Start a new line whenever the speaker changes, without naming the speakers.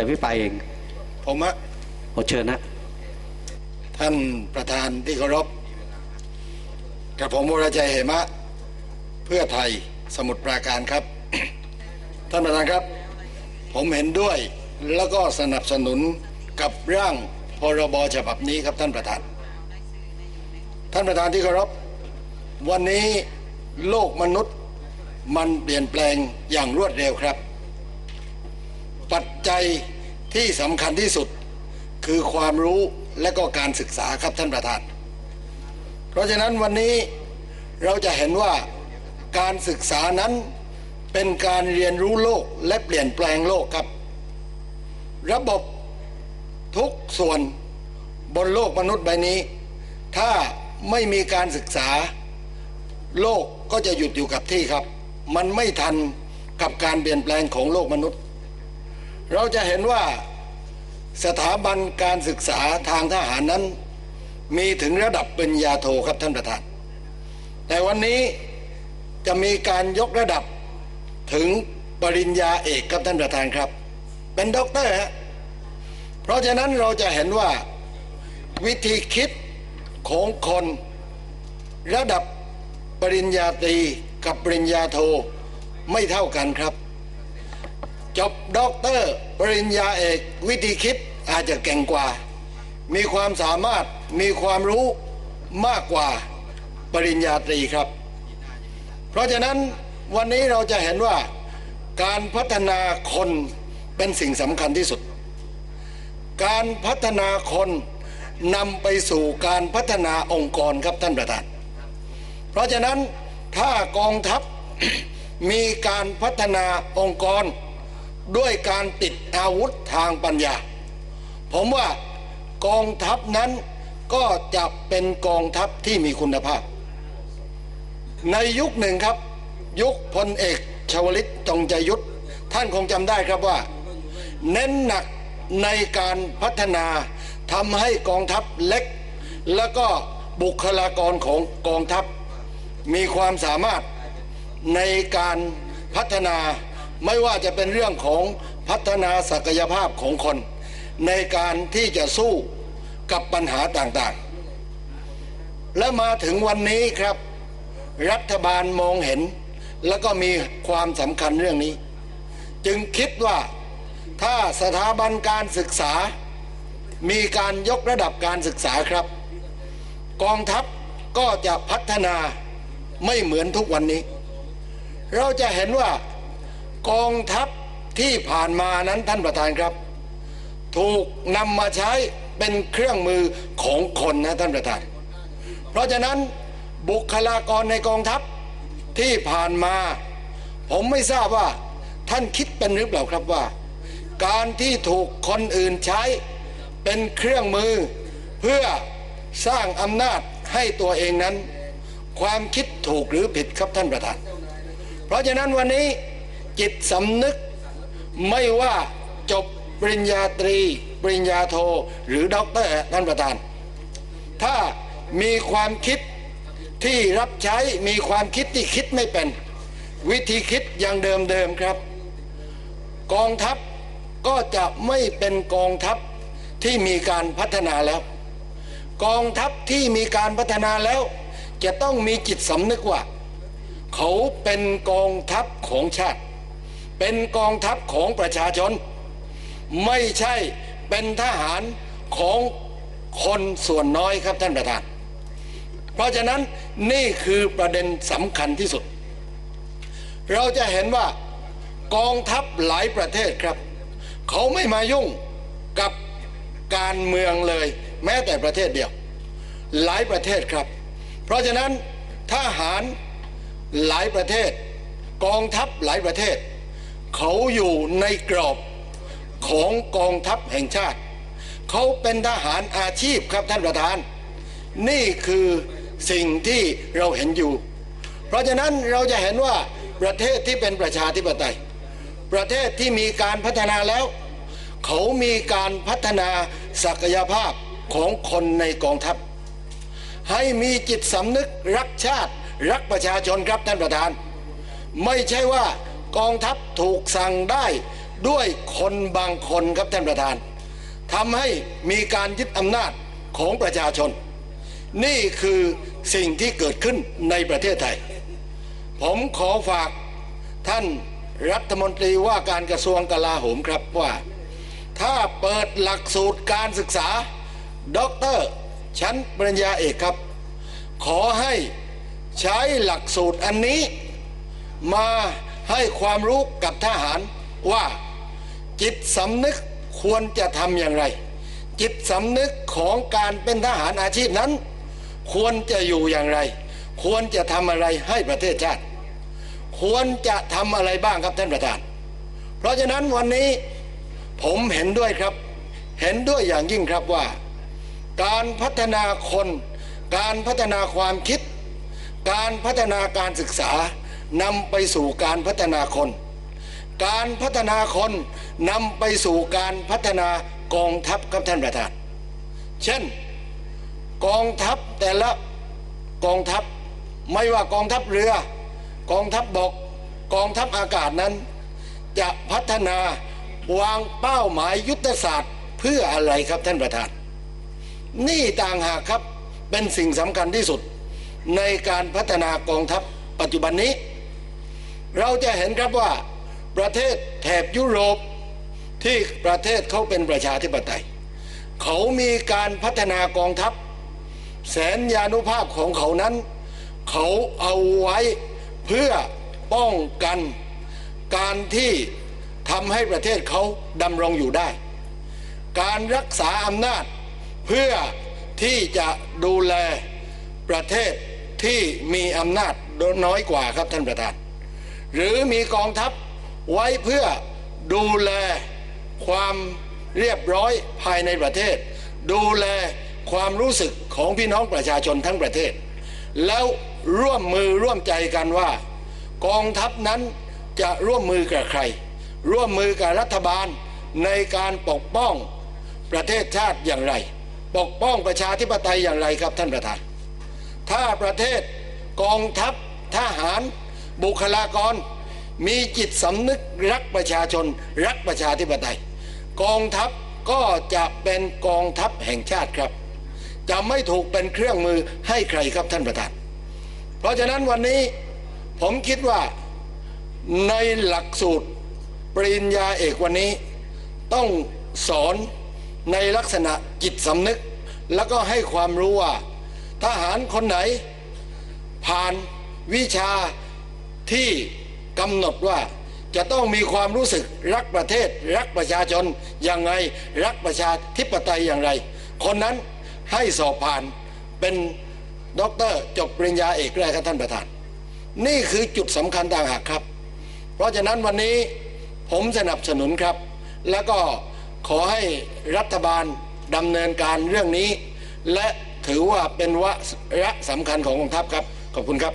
อภิปรายเอง
ผมอะ
ขอเชิญนะ
ท่านประธานที่เคารพกับผมวรชัยเหมะ เพื่อไทยสมุทรปราการครับ ท่านประธานครับ ผมเห็นด้วยแล้วก็สนับสนุนกับร่างพรบฉบับนี้ครับท่านประธาน ท่านประธานที่เคารพวันนี้โลกมนุษย์มันเปลี่ยนแปลงอย่างรวดเร็วครับ ปัจจัยที่สำคัญที่สุดคือความรู้และก็การศึกษาครับท่านประธาน เพราะฉะนั้นวันนี้เราจะเห็นว่าการศึกษานั้นเป็นการเรียนรู้โลกและเปลี่ยนแปลงโลกครับ ระบบทุกส่วนบนโลกมนุษย์ใบนี้ ถ้าไม่มีการศึกษา โลกก็จะหยุดอยู่กับที่ครับ มันไม่ทันกับการเปลี่ยนแปลงของโลกมนุษย์ เราจะเห็นว่าสถาบันการศึกษาทางทหารนั้น มีถึงระดับปริญญาโทครับท่านประธาน แต่วันนี้จะมีการยกระดับถึงปริญญาเอกครับท่านประธานครับ เป็นด็อกเตอร์ฮะเพราะฉะนั้นเราจะเห็นว่าวิธีคิดของคนระดับปริญญาตรีกับปริญญาโทไม่เท่ากันครับ จบด็อกเตอร์ปริญญาเอกวิธีคิดอาจจะเก่งกว่า มีความสามารถมีความรู้มากกว่าปริญญาตรีครับ เพราะฉะนั้นวันนี้เราจะเห็นว่าการพัฒนาคนเป็นสิ่งสำคัญที่สุด การพัฒนาคนนำไปสู่การพัฒนาองค์กรครับท่านประธาน เพราะฉะนั้นถ้ากองทัพมีการพัฒนาองค์กร ด้วยการติดอาวุธทางปัญญา ผมว่ากองทัพนั้นก็จะเป็นกองทัพที่มีคุณภาพ ในยุคหนึ่งครับ ยุคพลเอกชวลิตจงใจยุทธท่านคงจำได้ครับว่า เน้นหนักในการพัฒนาทำให้กองทัพเล็ก แล้วก็บุคลากรของกองทัพ มีความสามารถในการพัฒนา ไม่ว่าจะเป็นเรื่องของพัฒนาศักยภาพของคน ในการที่จะสู้กับปัญหาต่างๆ และมาถึงวันนี้ครับ รัฐบาลมองเห็น แล้วก็มีความสำคัญเรื่องนี้ จึงคิดว่าถ้าสถาบันการศึกษา มีการยกระดับการศึกษาครับ กองทัพก็จะพัฒนาไม่เหมือนทุกวันนี้ เราจะเห็นว่า กองทัพที่ผ่านมานั้นท่านประธานครับ ถูกนำมาใช้เป็นเครื่องมือของคนนะท่านประธาน เพราะฉะนั้นบุคลากรในกองทัพที่ผ่านมา ผมไม่ทราบว่าท่านคิดเป็นหรือเปล่าครับว่า การที่ถูกคนอื่นใช้เป็นเครื่องมือ เพื่อสร้างอำนาจให้ตัวเองนั้น ความคิดถูกหรือผิดครับท่านประธาน เพราะฉะนั้นวันนี้ จิตสำนึก ไม่ว่าจบปริญญาตรี ปริญญาโท หรือด็อกเตอร์ท่านประธาน ถ้ามีความคิดที่รับใช้มีความคิดที่คิดไม่เป็น วิธีคิดอย่างเดิมๆครับ กองทัพก็จะไม่เป็นกองทัพที่มีการพัฒนาแล้ว กองทัพที่มีการพัฒนาแล้ว จะต้องมีจิตสำนึกว่า เขาเป็นกองทัพของชาติ เป็นกองทัพของประชาชน ไม่ใช่เป็นทหารของคนส่วนน้อยครับท่านประธาน เพราะฉะนั้นนี่คือประเด็นสำคัญที่สุด เราจะเห็นว่ากองทัพหลายประเทศครับ เขาไม่มายุ่งกับการเมืองเลย แม้แต่ประเทศเดียว หลายประเทศครับ เพราะฉะนั้นทหารหลายประเทศ กองทัพหลายประเทศ เขาอยู่ในกรอบของกองทัพแห่งชาติ เขาเป็นทหารอาชีพครับท่านประธาน นี่คือสิ่งที่เราเห็นอยู่ เพราะฉะนั้นเราจะเห็นว่าประเทศที่เป็นประชาธิปไตย ประเทศที่มีการพัฒนาแล้ว เขามีการพัฒนาศักยภาพของคนในกองทัพ ให้มีจิตสำนึกรักชาติรักประชาชนครับท่านประธาน ไม่ใช่ว่า กองทัพถูกสั่งได้ด้วยคนบางคนครับท่านประธานทำให้มีการยึดอำนาจของประชาชน นี่คือสิ่งที่เกิดขึ้นในประเทศไทย ผมขอฝากท่านรัฐมนตรีว่าการกระทรวงกลาโหมครับว่า ถ้าเปิดหลักสูตรการศึกษาด็อกเตอร์ชั้นปริญญาเอกครับ ขอให้ใช้หลักสูตรอันนี้มา ให้ความรู้กับทหารว่าจิตสำนึกควรจะทำอย่างไร จิตสำนึกของการเป็นทหารอาชีพนั้น ควรจะอยู่อย่างไร ควรจะทำอะไรให้ประเทศชาติ ควรจะทำอะไรบ้างครับท่านประธาน เพราะฉะนั้นวันนี้ผมเห็นด้วยครับ เห็นด้วยอย่างยิ่งครับว่า การพัฒนาคน การพัฒนาความคิด การพัฒนาการศึกษา นำไปสู่การพัฒนาคน การพัฒนาคนนำไปสู่การพัฒนากองทัพครับท่านประธาน เช่น กองทัพแต่ละกองทัพไม่ว่ากองทัพเรือ กองทัพบบกกองทัพอากาศนั้น จะพัฒนาวางเป้าหมายยุทธศาสตร์เพื่ออะไรครับท่านประธาน นี่ต่างหากครับเป็นสิ่งสำคัญที่สุดในการพัฒนากองทัพปัจจุบันนี้ เราจะเห็นครับว่าประเทศแถบยุโรปที่ประเทศเขาเป็นประชาธิปไตย เขามีการพัฒนากองทัพ แสนยานุภาพของเขานั้น เขาเอาไว้เพื่อป้องกัน การที่ทำให้ประเทศเขาดำรงอยู่ได้ การรักษาอำนาจเพื่อที่จะดูแลประเทศที่มีอำนาจน้อยกว่าครับท่านประธาน หรือมีกองทัพไว้เพื่อดูแลความเรียบร้อยภายในประเทศ ดูแลความรู้สึกของพี่น้องประชาชนทั้งประเทศ แล้วร่วมมือร่วมใจกันว่า กองทัพนั้นจะร่วมมือกับใคร ร่วมมือกับรัฐบาลในการปกป้องประเทศชาติอย่างไร ปกป้องประชาธิปไตยอย่างไรครับท่านประธาน ถ้าประเทศกองทัพทหาร บุคลากร มีจิตสำนึกรักประชาชน รักประชาธิปไตย กองทัพก็จะเป็นกองทัพแห่งชาติครับ จะไม่ถูกเป็นเครื่องมือให้ใครครับท่านประธาน เพราะฉะนั้นวันนี้ผมคิดว่าในหลักสูตรปริญญาเอกวันนี้ ต้องสอนในลักษณะจิตสำนึก แล้วก็ให้ความรู้ว่า ทหารคนไหน ผ่านวิชา ที่กำหนดว่าจะต้องมีความรู้สึกรักประเทศ รักประชาชนอย่างไรรักประชาธิปไตยอย่างไร คนนั้นให้สอบผ่านเป็นด็อกเตอร์จบปริญญาเอกได้ครับท่านประธาน นี่คือจุดสำคัญต่างหากครับ เพราะฉะนั้นวันนี้ผมสนับสนุนครับ แล้วก็ขอให้รัฐบาลดำเนินการเรื่องนี้ และถือว่าเป็นวาระสำคัญของกองทัพครับ ขอบคุณครับ